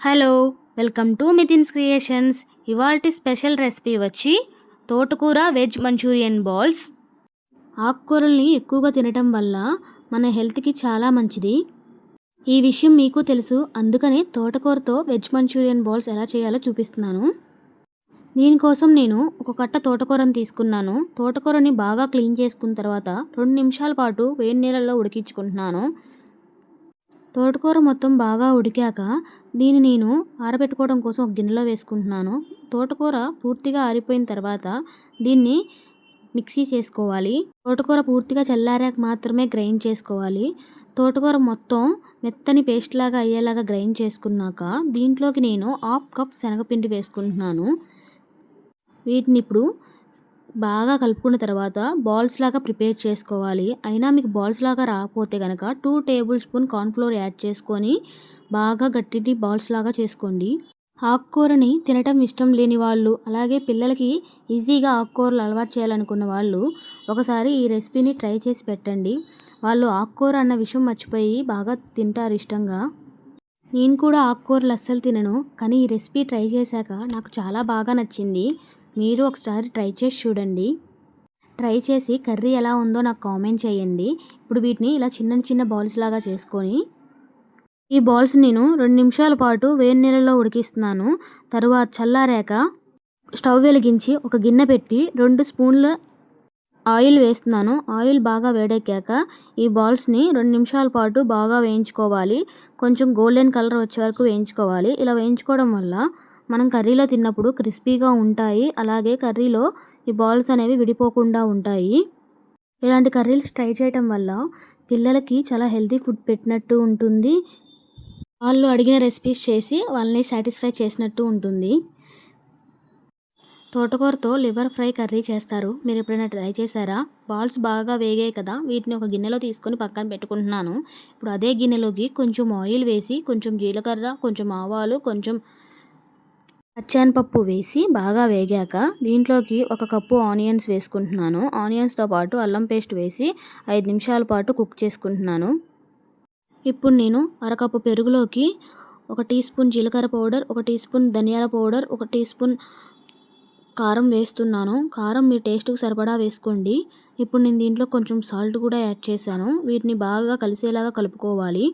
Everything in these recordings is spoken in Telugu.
Hello welcome to Mithin's creations. ఇవాల్టి స్పెషల్ రెసిపీ వచ్చి తోటకూర వెజ్ మంచూరియన్ బాల్స్. ఆకుకూరల్ని ఎక్కువగా తినటం వల్ల మన హెల్త్కి చాలా మంచిది. ఈ విషయం మీకు తెలుసు అందుకనే తోటకూరతో వెజ్ మంచూరియన్ బాల్స్ ఎలా చేయాలో చూపిస్తున్నాను. దీనికోసం నేను ఒక కట్ట తోటకూరను తీసుకున్నాను. తోటకూరని బాగా క్లీన్ చేసుకున్న తర్వాత రెండు నిమిషాల పాటు వేడి నీళ్ళల్లో ఉడికించుకుంటున్నాను. తోటకూర మొత్తం బాగా ఉడికాక దీన్ని నేను ఆరబెట్టుకోవడం కోసం ఒక గిన్నెలో వేసుకుంటున్నాను. తోటకూర పూర్తిగా ఆరిపోయిన తర్వాత దీన్ని మిక్సీ చేసుకోవాలి. తోటకూర పూర్తిగా చల్లారాక మాత్రమే గ్రైండ్ చేసుకోవాలి. తోటకూర మొత్తం మెత్తని పేస్ట్ లాగా అయ్యేలాగా గ్రైండ్ చేసుకున్నాక దీంట్లోకి నేను హాఫ్ కప్ శనగపిండి వేసుకుంటున్నాను. వీటిని ఇప్పుడు బాగా కలుపుకున్న తర్వాత బాల్స్ లాగా ప్రిపేర్ చేసుకోవాలి. అయినా మీకు బాల్స్ లాగా రాకపోతే కనుక two tablespoon cornflour add చేసుకొని బాగా గట్టిని బాల్స్ లాగా చేసుకోండి. ఆకుకూరని తినటం ఇష్టం లేని వాళ్ళు అలాగే పిల్లలకి ఈజీగా ఆకుకూరలు అలవాటు చేయాలనుకున్న వాళ్ళు ఒకసారి ఈ రెసిపీని ట్రై చేసి పెట్టండి. వాళ్ళు ఆకుకూర అన్న విషయం మర్చిపోయి బాగా తింటారు ఇష్టంగా. నేను కూడా ఆకుకూరలు అస్సలు తినను కానీ ఈ రెసిపీ ట్రై చేశాక నాకు చాలా బాగా నచ్చింది. మీరు ఒకసారి ట్రై చేసి చూడండి. ట్రై చేసి కర్రీ ఎలా ఉందో నాకు కామెంట్ చేయండి. ఇప్పుడు వీటిని ఇలా చిన్న చిన్న బాల్స్ లాగా చేసుకొని ఈ బాల్స్ నేను రెండు నిమిషాల పాటు వేడి నీళ్ళలో ఉడికిస్తున్నాను. తరువాత చల్లారాక స్టవ్ వెలిగించి ఒక గిన్నె పెట్టి రెండు స్పూన్ల ఆయిల్ వేస్తున్నాను. ఆయిల్ బాగా వేడెక్కాక ఈ బాల్స్ని రెండు నిమిషాల పాటు బాగా వేయించుకోవాలి. కొంచెం గోల్డెన్ కలర్ వచ్చే వరకు వేయించుకోవాలి. ఇలా వేయించుకోవడం వల్ల మనం కర్రీలో తిన్నప్పుడు క్రిస్పీగా ఉంటాయి. అలాగే కర్రీలో ఈ బాల్స్ అనేవి విడిపోకుండా ఉంటాయి. ఇలాంటి కర్రీలు ట్రై చేయటం వల్ల పిల్లలకి చాలా హెల్తీ ఫుడ్ పెట్టినట్టు ఉంటుంది. వాళ్ళు అడిగిన రెసిపీస్ చేసి వాళ్ళని సాటిస్ఫై చేసినట్టు ఉంటుంది. తోటకూరతో లివర్ ఫ్రై కర్రీ చేస్తారు. మీరు ఎప్పుడైనా ట్రై చేశారా? బాల్స్ బాగా వేగాయి కదా వీటిని ఒక గిన్నెలో తీసుకొని పక్కన పెట్టుకుంటున్నాను. ఇప్పుడు అదే గిన్నెలోకి కొంచెం ఆయిల్ వేసి కొంచెం జీలకర్ర కొంచెం ఆవాలు కొంచెం పచ్చనపప్పు వేసి బాగా వేగాక దీంట్లోకి ఒక కప్పు ఆనియన్స్ వేసుకుంటున్నాను. ఆనియన్స్తో పాటు అల్లం పేస్ట్ వేసి ఐదు నిమిషాల పాటు కుక్ చేసుకుంటున్నాను. ఇప్పుడు నేను అరకప్పు పెరుగులోకి ఒక టీ స్పూన్ జీలకర్ర పౌడర్ ఒక టీ స్పూన్ ధనియాల పౌడర్ ఒక టీ స్పూన్ కారం వేస్తున్నాను. కారం మీ టేస్ట్కి సరిపడా వేసుకోండి. ఇప్పుడు నేను దీంట్లో కొంచెం సాల్ట్ కూడా యాడ్ చేశాను. వీటిని బాగా కలిసేలాగా కలుపుకోవాలి.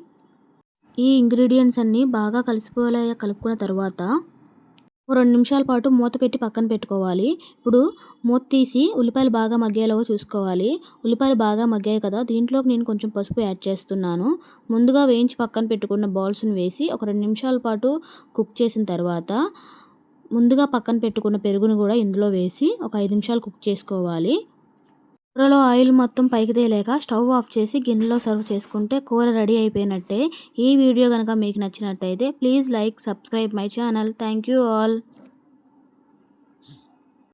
ఈ ఇంగ్రీడియంట్స్ అన్నీ బాగా కలిసిపోయేలాగా కలుపుకున్న తర్వాత రెండు నిమిషాల పాటు మూత పెట్టి పక్కన పెట్టుకోవాలి. ఇప్పుడు మూత తీసి ఉల్లిపాయలు బాగా మగ్గేలాగా చూసుకోవాలి. ఉల్లిపాయలు బాగా మగ్గాయి కదా దీంట్లోకి నేను కొంచెం పసుపు యాడ్ చేస్తున్నాను. ముందుగా వేయించి పక్కన పెట్టుకున్న బాల్స్ని వేసి ఒక రెండు నిమిషాల పాటు కుక్ చేసిన తర్వాత ముందుగా పక్కన పెట్టుకున్న పెరుగును కూడా ఇందులో వేసి ఒక ఐదు నిమిషాలు కుక్ చేసుకోవాలి. కూరలో ఆయిల్ మొత్తం పైకి తేలేక స్టవ్ ఆఫ్ చేసి గిన్నెలో సర్వ్ చేసుకుంటే కూర రెడీ అయిపోయినట్టే. ఈ వీడియో కనుక మీకు నచ్చినట్టయితే please like subscribe my channel. Thank you all.